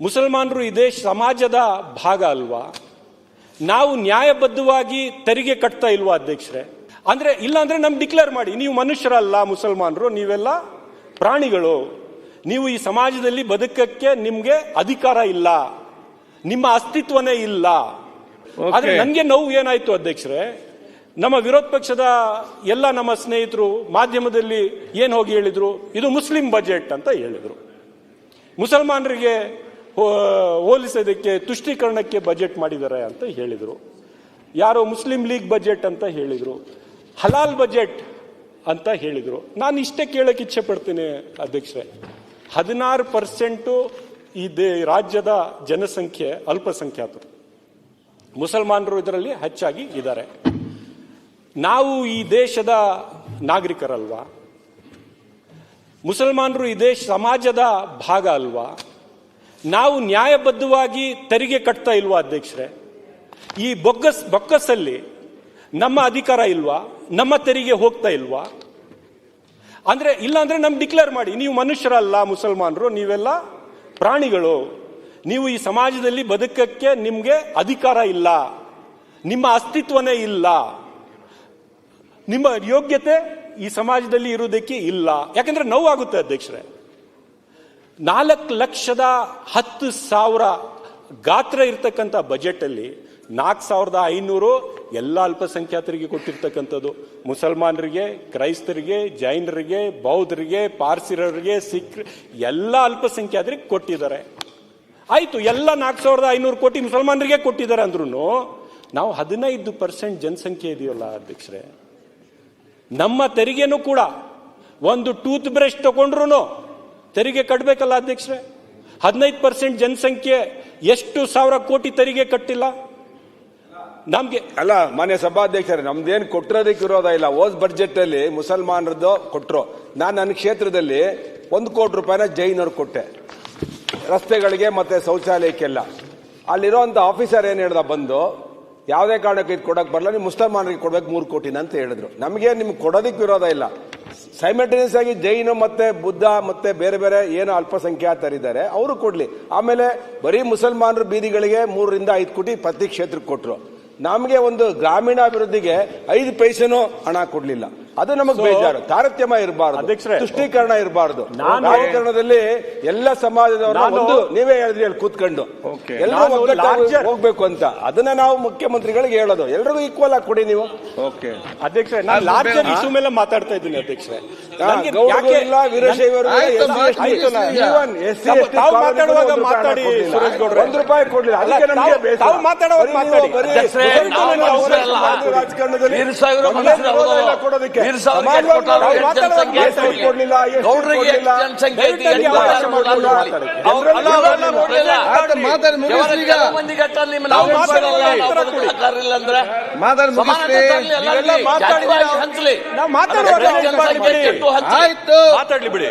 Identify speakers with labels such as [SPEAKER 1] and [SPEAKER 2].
[SPEAKER 1] ಮುಸಲ್ಮಾನರು ಇದೇ ಸಮಾಜದ ಭಾಗ ಅಲ್ವಾ? ನಾವು ನ್ಯಾಯಬದ್ಧವಾಗಿ ತೆರಿಗೆ ಕಟ್ತಾ ಇಲ್ವಾ ಅಧ್ಯಕ್ಷರೇ? ಅಂದ್ರೆ ಇಲ್ಲ ಅಂದ್ರೆ ನಮ್ಗೆ ಡಿಕ್ಲೇರ್ ಮಾಡಿ ನೀವು ಮನುಷ್ಯರಲ್ಲ ಮುಸಲ್ಮಾನರು ನೀವೆಲ್ಲ ಪ್ರಾಣಿಗಳು. ನೀವು ಈ ಸಮಾಜದಲ್ಲಿ ಬದುಕಕ್ಕೆ ನಿಮಗೆ ಅಧಿಕಾರ ಇಲ್ಲ ನಿಮ್ಮ ಅಸ್ತಿತ್ವನೇ ಇಲ್ಲ. ಆದರೆ ನನಗೆ ನೋವು ಏನಾಯ್ತು ಅಧ್ಯಕ್ಷರೇ? ನಮ್ಮ ವಿರೋಧ ಪಕ್ಷದ ಎಲ್ಲ ನಮ್ಮ ಸ್ನೇಹಿತರು ಮಾಧ್ಯಮದಲ್ಲಿ ಏನು ಹೋಗಿ ಹೇಳಿದರು? ಇದು ಮುಸ್ಲಿಂ ಬಜೆಟ್ ಅಂತ ಹೇಳಿದ್ರು. ಮುಸಲ್ಮಾನರಿಗೆ ಹೋಲಿಸೋದಕ್ಕೆ, ತುಷ್ಟೀಕರಣಕ್ಕೆ ಬಜೆಟ್ ಮಾಡಿದ್ದಾರೆ ಅಂತ ಹೇಳಿದರು. ಯಾರೋ ಮುಸ್ಲಿಂ ಲೀಗ್ ಬಜೆಟ್ ಅಂತ ಹೇಳಿದರು. ಹಲಾಲ್ ಬಜೆಟ್ ಅಂತ ಹೇಳಿದರು. ನಾನು ಇಷ್ಟೇ ಕೇಳೋಕೆ ಇಚ್ಛೆ ಪಡ್ತೀನಿ ಅಧ್ಯಕ್ಷರೇ. ಹದಿನಾರು ಪರ್ಸೆಂಟು ಈ ದೇ, ರಾಜ್ಯದ ಜನಸಂಖ್ಯೆ ಅಲ್ಪಸಂಖ್ಯಾತರು. ಮುಸಲ್ಮಾನರು ಇದರಲ್ಲಿ ಹೆಚ್ಚಾಗಿ ಇದ್ದಾರೆ. ನಾವು ಈ ದೇಶದ ನಾಗರಿಕರಲ್ವಾ? ಮುಸಲ್ಮಾನರು ಈ ದೇಶ, ಸಮಾಜದ ಭಾಗ ಅಲ್ವಾ? ನಾವು ನ್ಯಾಯಬದ್ಧವಾಗಿ ತೆರಿಗೆ ಕಟ್ತಾ ಇಲ್ವಾ ಅಧ್ಯಕ್ಷರೇ? ಈ ಬೊಗ್ಗಸ್, ಬೊಕ್ಕಸಲ್ಲಿ ನಮ್ಮ ಅಧಿಕಾರ ಇಲ್ವಾ? ನಮ್ಮ ತೆರಿಗೆ ಹೋಗ್ತಾ ಇಲ್ವಾ? ಅಂದ್ರೆ ಇಲ್ಲ ಅಂದ್ರೆ ನಮ್ಗೆ ಡಿಕ್ಲೇರ್ ಮಾಡಿ, ನೀವು ಮನುಷ್ಯರಲ್ಲ, ಮುಸಲ್ಮಾನರು, ನೀವೆಲ್ಲ ಪ್ರಾಣಿಗಳು. ನೀವು ಈ ಸಮಾಜದಲ್ಲಿ ಬದುಕಕ್ಕೆ ನಿಮಗೆ ಅಧಿಕಾರ ಇಲ್ಲ. ನಿಮ್ಮ ಅಸ್ತಿತ್ವನೇ ಇಲ್ಲ. ನಿಮ್ಮ ಯೋಗ್ಯತೆ ಈ ಸಮಾಜದಲ್ಲಿ ಇರುವುದಕ್ಕೆ ಇಲ್ಲ. ಯಾಕಂದ್ರೆ ನೋವಾಗುತ್ತೆ ಅಧ್ಯಕ್ಷರೇ. ನಾಲ್ಕು ಲಕ್ಷದ ಹತ್ತು ಸಾವಿರ ಗಾತ್ರ ಇರ್ತಕ್ಕಂಥ ಬಜೆಟಲ್ಲಿ ನಾಲ್ಕು ಸಾವಿರದ ಐನೂರು ಎಲ್ಲ ಅಲ್ಪಸಂಖ್ಯಾತರಿಗೆ ಕೊಟ್ಟಿರ್ತಕ್ಕಂಥದ್ದು. ಮುಸಲ್ಮಾನರಿಗೆ, ಕ್ರೈಸ್ತರಿಗೆ, ಜೈನರಿಗೆ, ಬೌದ್ಧರಿಗೆ, ಪಾರ್ಸಿರರಿಗೆ, ಸಿಖ್, ಎಲ್ಲ ಅಲ್ಪಸಂಖ್ಯಾತರಿಗೆ ಕೊಟ್ಟಿದ್ದಾರೆ. ಆಯಿತು, ಎಲ್ಲ ನಾಲ್ಕು ಸಾವಿರದ ಐನೂರು ಕೋಟಿ ಮುಸಲ್ಮಾನರಿಗೆ ಕೊಟ್ಟಿದ್ದಾರೆ ಅಂದ್ರೂ ನಾವು ಹದಿನೈದು ಪರ್ಸೆಂಟ್ ಜನಸಂಖ್ಯೆ ಇದೆಯಲ್ಲ ಅಧ್ಯಕ್ಷರೇ. ನಮ್ಮ ತೆರಿಗೆನೂ ಕೂಡ ಒಂದು ಟೂತ್ ಬ್ರಷ್ ತಗೊಂಡ್ರು ತೆರಿಗೆ ಕಟ್ಟಬೇಕಲ್ಲ ಅಧ್ಯಕ್ಷರೇ? ಹದಿನೈದು ಪರ್ಸೆಂಟ್ ಜನಸಂಖ್ಯೆ ಎಷ್ಟು ಸಾವಿರ ಕೋಟಿ ತೆರಿಗೆ ಕಟ್ಟಿಲ್ಲ? ನಮ್ಗೆ
[SPEAKER 2] ಅಲ್ಲ, ಮಾನ್ಯ ಸಭಾಧ್ಯಕ್ಷರೇ, ನಮ್ದೇನು ಕೊಟ್ಟಿರೋದಕ್ಕೆ ವಿರೋಧ ಇಲ್ಲ. ಹೋದ್ ಬಜೆಟ್ ಅಲ್ಲಿ ಮುಸಲ್ಮಾನರದ್ದು ಕೊಟ್ಟರು ನಾನು ನನ್ನ ಕ್ಷೇತ್ರದಲ್ಲಿ ಒಂದು ಕೋಟಿ ರೂಪಾಯಿನ ಜೈನವ್ರು ಕೊಟ್ಟೆ. ರಸ್ತೆಗಳಿಗೆ ಮತ್ತೆ ಶೌಚಾಲಯಕ್ಕೆಲ್ಲ. ಅಲ್ಲಿರೋಂಥ ಆಫೀಸರ್ ಏನು ಹೇಳ್ದ ಬಂದು, ಯಾವುದೇ ಕಾರಣಕ್ಕೆ ಇದು ಕೊಡೋಕೆ ಬರಲ್ಲ, ನೀವು ಮುಸಲ್ಮಾನರಿಗೆ ಕೊಡಬೇಕು ಮೂರು ಕೋಟಿನ ಅಂತ ಹೇಳಿದ್ರು. ನಮಗೆ ನಿಮ್ಗೆ ಕೊಡೋದಕ್ಕೆ ವಿರೋಧ ಇಲ್ಲ. ಸೈಮಲ್ಟೇನಿಯಸ್ ಆಗಿ ಜೈನ ಮತ್ತೆ ಬುದ್ಧ ಮತ್ತೆ ಬೇರೆ ಬೇರೆ ಏನು ಅಲ್ಪಸಂಖ್ಯಾತರಿದ್ದಾರೆ, ಅವರು ಕೊಡಲಿ. ಆಮೇಲೆ ಬರೀ ಮುಸಲ್ಮಾನರು ಬೀದಿಗಳಿಗೆ ಮೂರರಿಂದ ಐದು ಕೋಟಿ ಪ್ರತಿ ಕ್ಷೇತ್ರಕ್ಕೆ ಕೊಟ್ಟರು ನಮಗೆ ಒಂದು ಗ್ರಾಮೀಣಾಭಿವೃದ್ಧಿಗೆ ಐದು ಪೈಸೆನೂ ಹಣ ಕೊಡ್ಲಿಲ್ಲ. ಅದು ನಮಗೆ ಬೇಜಾರು. ತಾರತಮ್ಯ ಇರಬಾರ್ದು. ತುಷ್ಟೀಕರಣ ಇರಬಾರ್ದು.
[SPEAKER 1] ನಾನು-
[SPEAKER 2] ರಾಜಕಾರಣದಲ್ಲಿ ಎಲ್ಲ ಸಮಾಜದವರು ಒಂದು ನೀವೇ ಹೇಳಿದ್ರಿ ಅಲ್ಲಿ ಕೂತ್ಕೊಂಡು. ಎಲ್ಲರೂ ಹೋಗ್ಬೇಕು ಅಂತ. ಅದನ್ನ ನಾವು ಮುಖ್ಯಮಂತ್ರಿಗಳಿಗೆ ಹೇಳೋದು. ಎಲ್ರಿಗೂ ಈಕ್ವಲ್ ಆಗಿ ಕೊಡಿ ನೀವು.
[SPEAKER 3] ಓಕೆ
[SPEAKER 1] ಅಧ್ಯಕ್ಷರೇ ನಾನು ಲಾರ್ಜರ್ ಇಶ್ಯೂ ಮೇಲೆ ಮಾತಾಡ್ತಾ ಇದ್ದೀನಿ
[SPEAKER 2] ಅಧ್ಯಕ್ಷ
[SPEAKER 1] ಯಾಕೆ-
[SPEAKER 2] ಇಲ್ಲ ವೀರಶೈವರು
[SPEAKER 1] ಮಾತಾಡುವಾಗ ಮಾತಾಡಿ, ಸುರೇಶ್ ಗೌಡ್ರೆ.
[SPEAKER 2] ಒಂದು ರೂಪಾಯಿ ಕೊಡ್ಲಿಲ್ಲ. ಅದಕ್ಕೆ ನಮಗೆ
[SPEAKER 1] ತಾವು- ಮಾತಾಡುವಾಗ ಮಾತಾಡಿ.
[SPEAKER 2] ರಾಜಕಾರಣದಲ್ಲಿ. ಕೊಡೋದಕ್ಕೆ.
[SPEAKER 4] ಮಾತಾಡಿ. ಹಂಚ್ಲಿ.
[SPEAKER 3] ಆಯ್ತು.
[SPEAKER 1] ಮಾತಾಡ್ಲಿ ಬಿಡಿ.